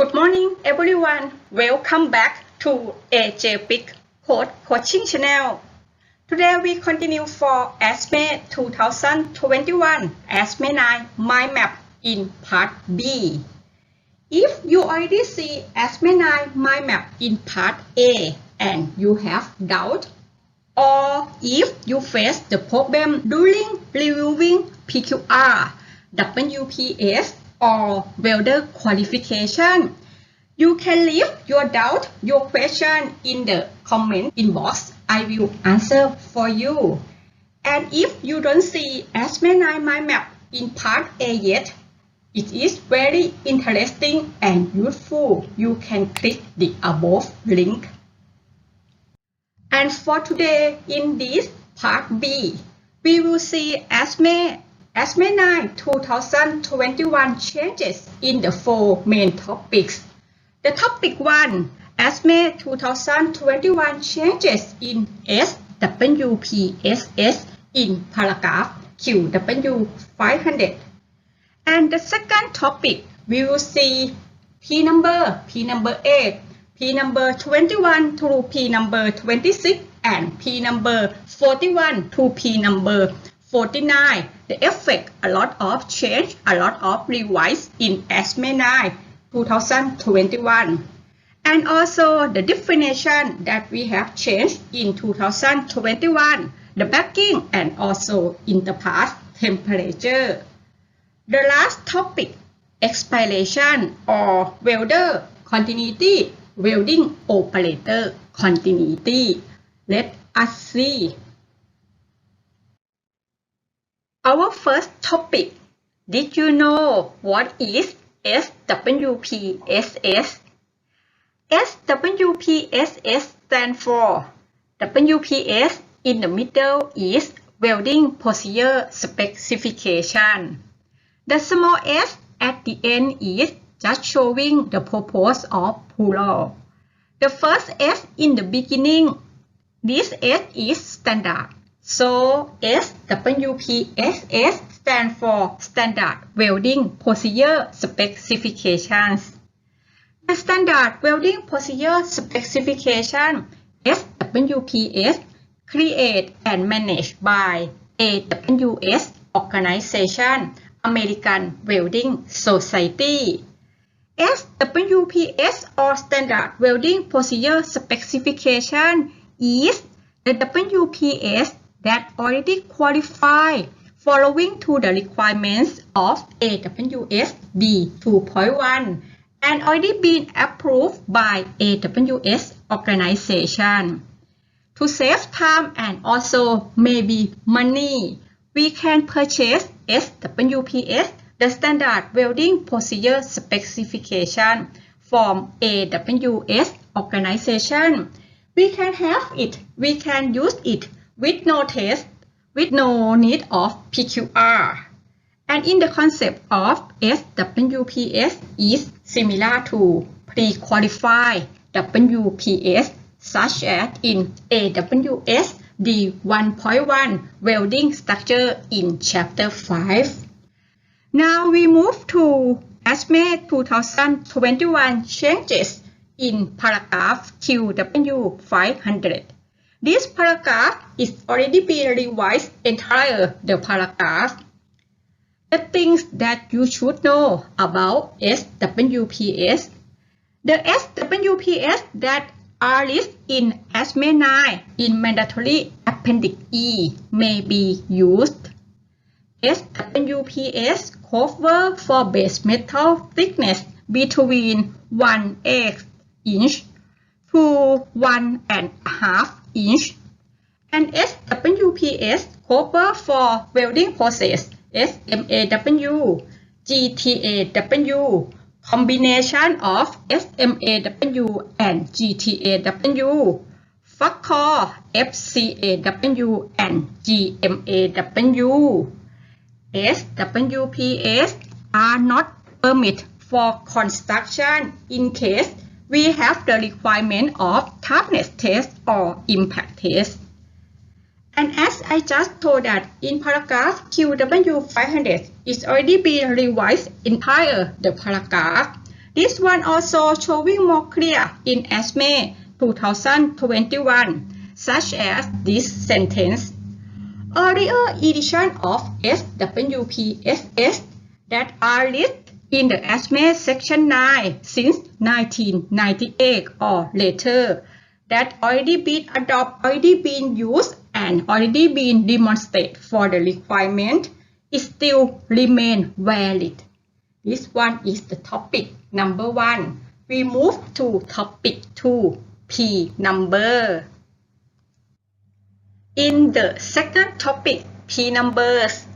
Good morning, everyone. Welcome back to AJ Big Code Coaching Channel. Today we continue for ASME 2021 ASME 9 Mind Map in Part B. If you already see ASME 9 Mind Map in Part A and you have doubt, or if you face the problem during reviewing PQR, WPS, or welder qualification. You can leave your doubt, your question in the comment inbox. I will answer for you. And if you don't see 9 mind map in part A yet, it is very interesting and useful. You can click the above link. And for today, in this part B, we will see ASME ASME 9 2021 changes in the four main topics. The topic 1, ASME 2021 changes in SWPSS in paragraph QW 500. And the second topic, we will see P number, P number 8, P number 21 to P number 26, and P number 41 to P number 49. The effect a lot of change, a lot of revise in ASME 9 2021. And also the definition that we have changed in 2021, the backing and also in the past temperature. The last topic, expiration or welder continuity, welding operator continuity. Let us see. Our first topic. Did you know what is SWPSS? SWPSS stands for WPS in the middle is welding procedure specification. The small s at the end is just showing the purpose of plural. The first s in the beginning, this s is standard. So SWPSS stands for Standard Welding Procedure Specifications. The Standard Welding Procedure Specification SWPS created and managed by AWS Organization American Welding Society. SWPS or Standard Welding Procedure Specification is the WPS that already qualify following to the requirements of AWS D2.1 and already been approved by AWS organization. To save time and also maybe money, we can purchase SWPS, the Standard Welding Procedure Specification from AWS organization. We can have it, we can use it with no test, with no need of PQR. And in the concept of SWPS is similar to pre-qualified WPS such as in AWS D1.1 welding structure in chapter 5. Now we move to ASME 2021 changes in paragraph QW 500. This paragraph is already been revised entire the paragraph. The things that you should know about SWPS. The SWPS that are listed in ASME 9 in mandatory appendix E may be used. SWPS cover for base metal thickness between 1 8 inch to 1 and a half inch, and SWPS copper for welding process SMAW, GTAW, combination of SMAW and GTAW, FCAW, and GMAW. SWPS are not permit for construction in case we have the requirement of toughness test or impact test. And as I just told that in paragraph QW500 is already been revised entire the paragraph. This one also showing more clear in ASME 2021, such as this sentence. Earlier edition of SWPSS that are listed in the ASME section 9 since 1998 or later that already been adopted, already been used and already been demonstrated for the requirement it still remain valid. This one is the topic number one. We move to topic two, P number. In the second topic, P numbers,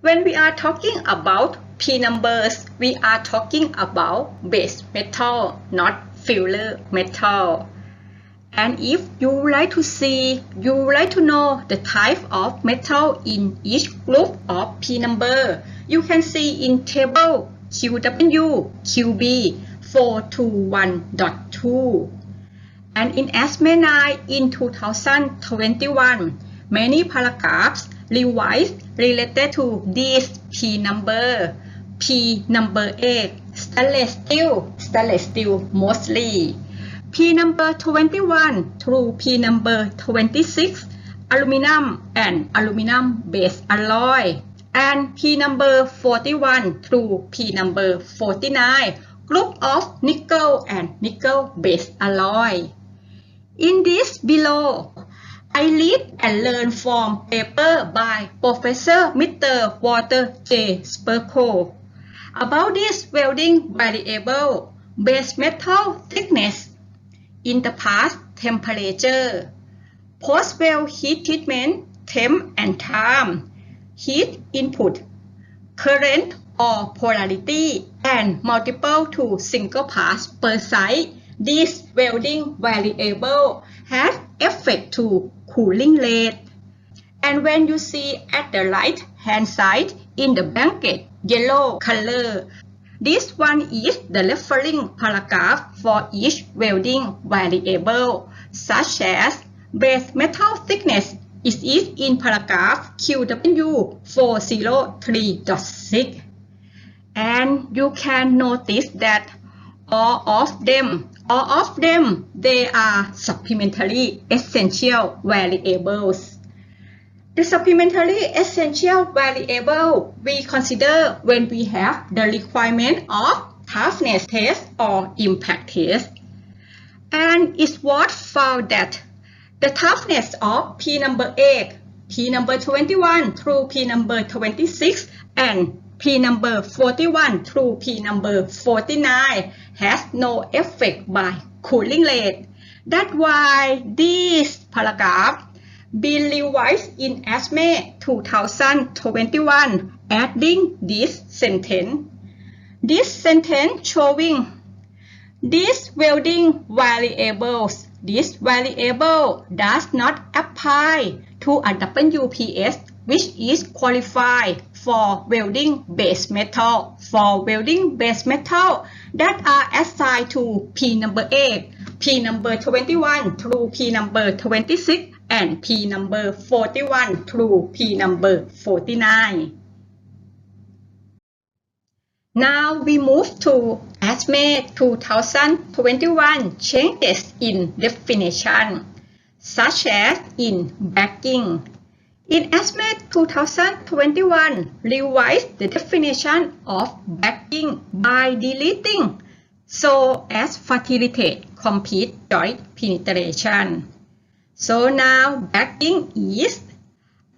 when we are talking about P numbers, we are talking about base metal, not filler metal. And if you like to see, you like to know the type of metal in each group of P number, you can see in table QW, QB 421.2. And in ASME 9 in 2021, many paragraphs revised related to this P number. P number 8, stainless steel, stainless steel mostly. P number 21 through P number 26, aluminum and aluminum base alloy. And P number 41 through P number 49, group of nickel and nickel base alloy. In this below, I read and learn from paper by Professor Mr. Walter J. Spurko about this welding variable base metal thickness, interpass temperature, post-weld heat treatment, temp and time, heat input, current or polarity, and multiple to single pass per site. This welding variable has effect to cooling rate. And when you see at the right hand side in the blanket yellow color, this one is the referring paragraph for each welding variable, such as base metal thickness is in paragraph QW 403.6. And you can notice that all of them, all of them, they are supplementary essential variables. The supplementary essential variable we consider when we have the requirement of toughness test or impact test. And it was found that the toughness of P number 8, P number 21 through P number 26 and P number 41 through P number 49 has no effect by cooling rate. That's why this paragraph been revised in ASME 2021 adding this sentence. This sentence showing these welding variables. This variable does not apply to a WPS which is qualified for welding base metal. For welding base metal that are assigned to P number 8, P number 21 through P number 26 and P number 41 through P number 49. Now we move to ASME 2021 changes in definition, such as in backing. In ASME 2021, revise the definition of backing by deleting so as facilitate complete joint penetration. So now backing is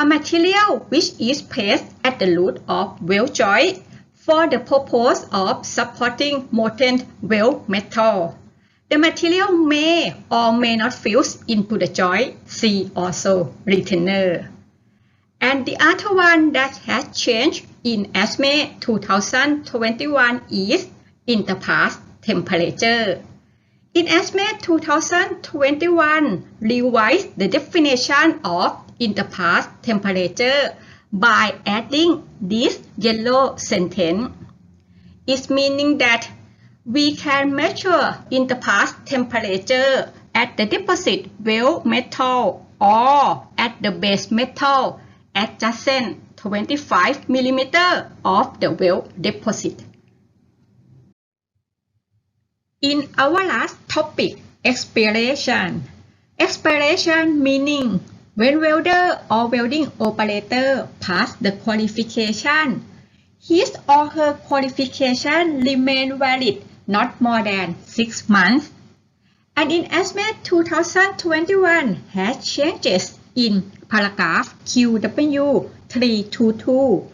a material which is placed at the root of weld joint for the purpose of supporting molten weld metal. The material may or may not fuse into the joint. See also retainer. And the other one that has changed in ASME 2021 is interpass temperature. In ASME 2021, revise the definition of interpass temperature by adding this yellow sentence. It's meaning that we can measure interpass temperature at the deposit weld metal or at the base metal adjacent 25 mm of the weld deposit. In our last topic, expiration. Expiration meaning when welder or welding operator pass the qualification, his or her qualification remain valid not more than 6 months. And in ASME 2021 has changes in paragraph QW 322.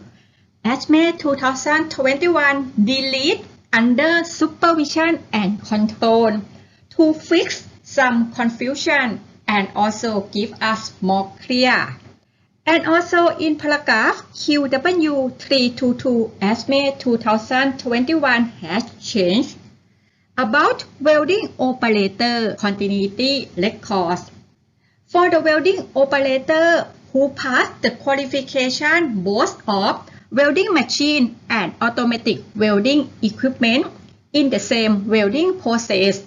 ASME 2021 delete under supervision and control to fix some confusion and also give us more clear. And also in paragraph QW 322 ASME 2021 has changed about welding operator continuity records. For the welding operator who passed the qualification both of welding machine and automatic welding equipment in the same welding process,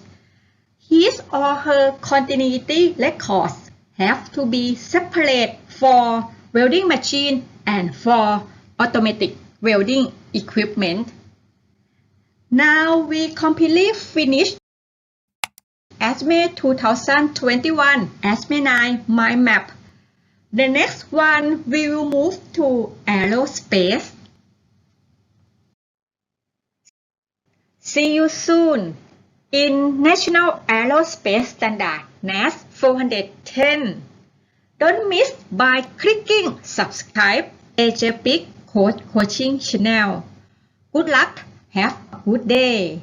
his or her continuity records have to be separate for welding machine and for automatic welding equipment. Now we completely finished ASME 2021 ASME 9 Mind Map. The next one we will move to aerospace. See you soon in National Aerospace Standard NAS 410. Don't miss by clicking subscribe AJPIC Code Coaching Channel. Good luck. Have a good day.